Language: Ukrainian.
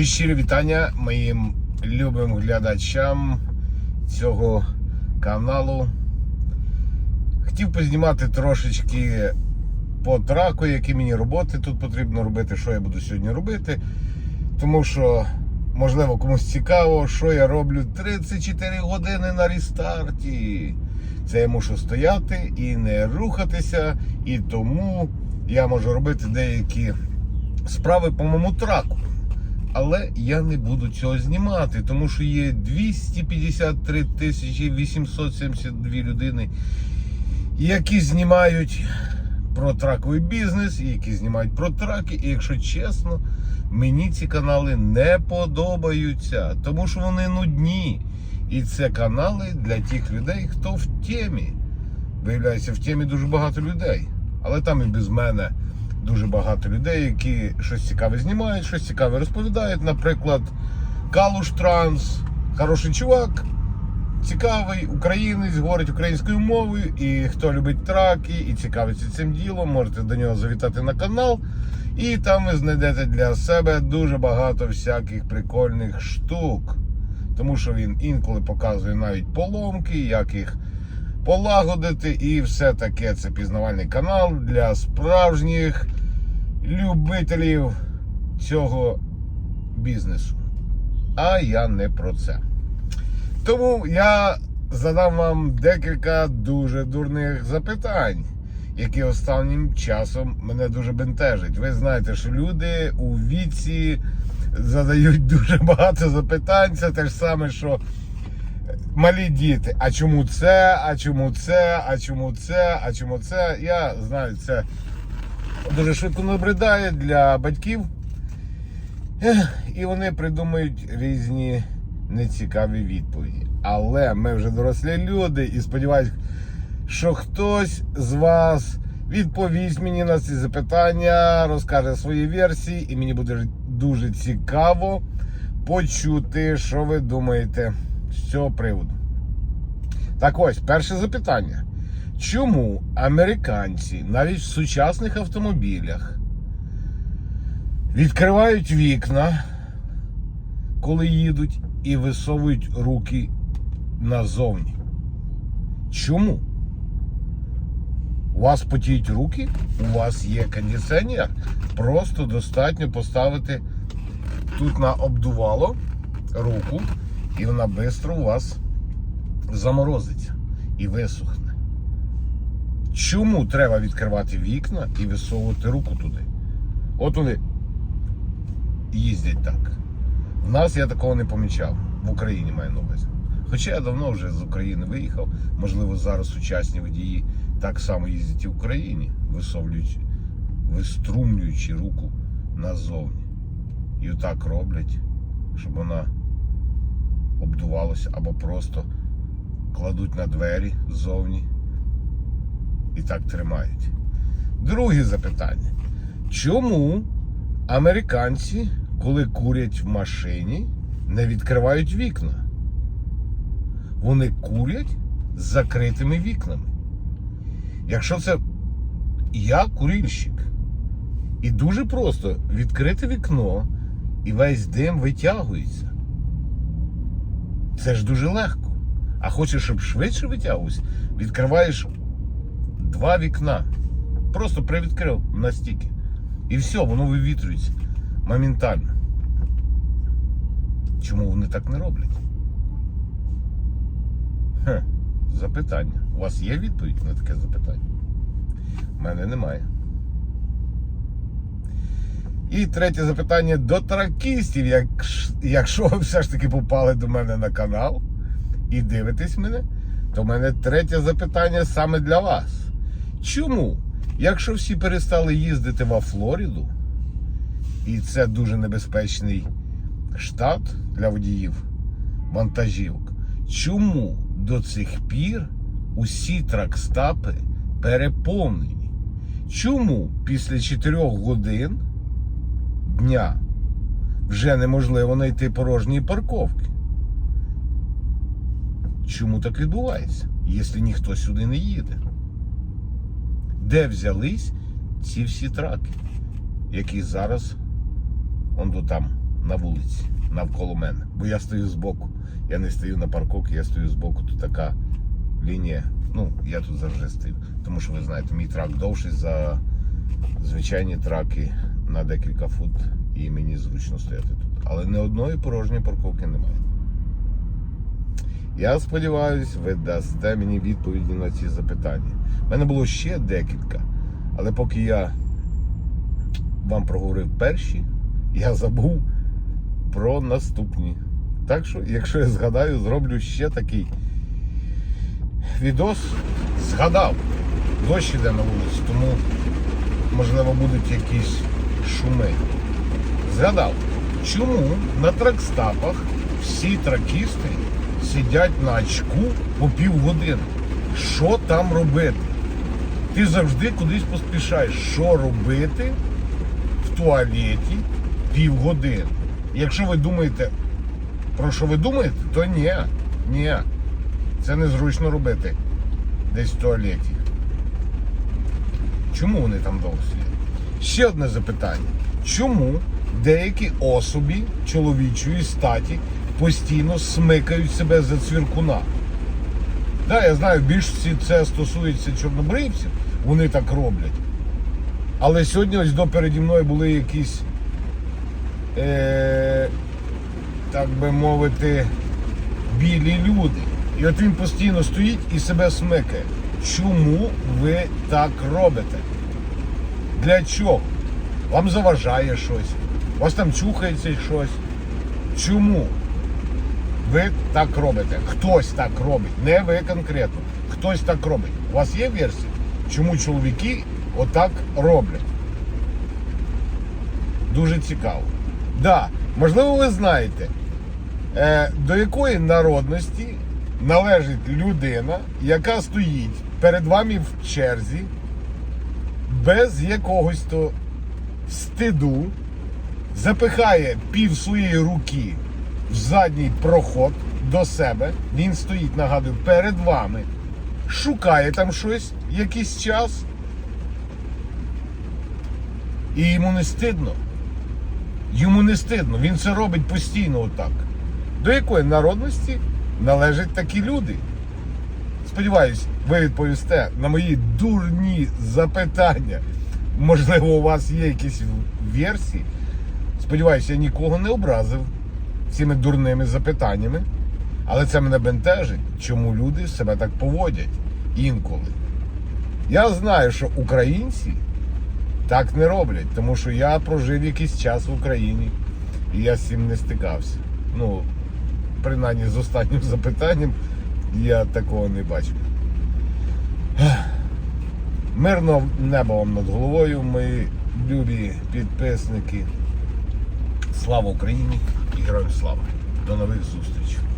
Мої щирі вітання моїм любим глядачам цього каналу. Хотів познімати трошечки по траку, які мені роботи тут потрібно робити, що я буду сьогодні робити. Тому що, можливо, комусь цікаво, що я роблю 34 години на рестарті. Це я мушу стояти і не рухатися, і тому я можу робити деякі справи по моєму траку. Але я не буду цього знімати, тому що є 253 тисячі 872 людини, які знімають про траковий бізнес, які знімають про траки. І якщо чесно, мені ці канали не подобаються, тому що вони нудні. І це канали для тих людей, хто в темі. Виявляється, в темі дуже багато людей. Але там і без мене дуже багато людей, які щось цікаве знімають, щось цікаве розповідають. Наприклад, Калуш Транс, хороший чувак, цікавий українець, говорить українською мовою. І хто любить траки і цікавиться цим ділом, можете до нього завітати на канал. І там ви знайдете для себе дуже багато всяких прикольних штук. Тому що він інколи показує навіть поломки, як їх полагодити, і все таке. Це пізнавальний канал для справжніх любителів цього бізнесу. А я не про це. Тому я задам вам декілька дуже дурних запитань, які останнім часом мене дуже бентежать. Ви знаєте, що люди у віці задають дуже багато запитань. Це те ж саме, що малі діти. А чому це? А чому це? А чому це? А чому це? Я знаю, це дуже швидко набридає для батьків. І вони придумають різні нецікаві відповіді. Але ми вже дорослі люди і сподіваюся, що хтось з вас відповість мені на ці запитання, розкаже свої версії, і мені буде дуже цікаво почути, що ви думаєте з цього приводу. Так ось, перше запитання. Чому американці навіть в сучасних автомобілях відкривають вікна, коли їдуть, і висовують руки назовні? Чому? У вас потіють руки, у вас є кондиціонер. Просто достатньо поставити тут на обдувало руку, і вона швидко у вас заморозиться і висохне. Чому треба відкривати вікна і висовувати руку туди? От вони їздять так. В нас я такого не помічав. В Україні маю на увазі. Хоча я давно вже з України виїхав, можливо, зараз сучасні водії так само їздять і в Україні, висовлюючи, виструмлюючи руку назовні. І отак роблять, щоб вона обдувалася або просто кладуть на двері ззовні і так тримають. Друге запитання. Чому американці, коли курять в машині, не відкривають вікна? Вони курять з закритими вікнами. Якщо це я курильщик, і дуже просто відкрити вікно і весь дим витягується. Це ж дуже легко. А хочеш, щоб швидше витягувався, відкриваєш два вікна. Просто привідкрив настільки. І все, воно вивітрюється моментально. Чому вони так не роблять? Хе, запитання. У вас є відповідь на таке запитання? У мене немає. І третє запитання до тракістів. Як, якщо ви все ж таки попали до мене на канал і дивитесь мене, то в мене третє запитання саме для вас. Чому? Якщо всі перестали їздити во Флориду, і це дуже небезпечний штат для водіїв вантажівок, чому до цих пір усі тракстапи переповнені? Чому після 4 годин дня вже неможливо знайти порожні парковки? Чому так відбувається, якщо ніхто сюди не їде? Де взялись ці всі траки, які зараз он до там на вулиці, навколо мене. Бо я стою збоку. Я не стою на парковці, я стою збоку. Тут така лінія. Ну, я тут завжди стою. Тому що ви знаєте, мій трак довший за звичайні траки на декілька фут, і мені зручно стояти тут. Але ні одної порожньої парковки немає. Я сподіваюся, ви дасте мені відповіді на ці запитання. У мене було ще декілька, але поки я вам проговорив перші, я забув про наступні. Так що, якщо я згадаю, зроблю ще такий відос. Згадав. Дощ іде на вулиці, тому можливо будуть якісь шуми. Згадав, чому на тракстапах всі тракісти сидять на очку по півгодини. Що там робити? Ти завжди кудись поспішаєш. Що робити в туалеті півгодини? Якщо ви думаєте, про що ви думаєте, то ні, ні. Це незручно робити десь в туалеті. Чому вони там довго сидять? Ще одне запитання. Чому деякі особі чоловічої статі постійно смикають себе за цвіркуна? Да, я знаю, в більшості це стосується чорнобривців, вони так роблять. Але сьогодні ось до переді мною були якісь, е, так би мовити, білі люди. І от він постійно стоїть і себе смикає. Чому ви так робите? Для чого? Вам заважає щось, у вас там чухається щось. Чому ви так робите? Хтось так робить, не ви конкретно. Хтось так робить. У вас є версія, чому чоловіки отак роблять? Дуже цікаво. Да, можливо, ви знаєте, е, до якої народності належить людина, яка стоїть перед вами в черзі, без якогось то стиду, запихає пів своєї руки в задній проход до себе. Він стоїть, нагадую, перед вами, шукає там щось якийсь час. І йому не стидно. Йому не стидно. Він це робить постійно отак. До якої народності належать такі люди? Сподіваюсь, ви відповісте на мої дурні запитання. Можливо, у вас є якісь версії. Сподіваюся, я нікого не образив цими дурними запитаннями. Але це мене бентежить, чому люди себе так поводять інколи. Я знаю, що українці так не роблять, тому що я прожив якийсь час в Україні і я з цим не стикався. Ну, принаймні з останнім запитанням я такого не бачив. Мирного неба вам над головою, мої любі підписники. Слава Україні героям слава! До нових зустрічей!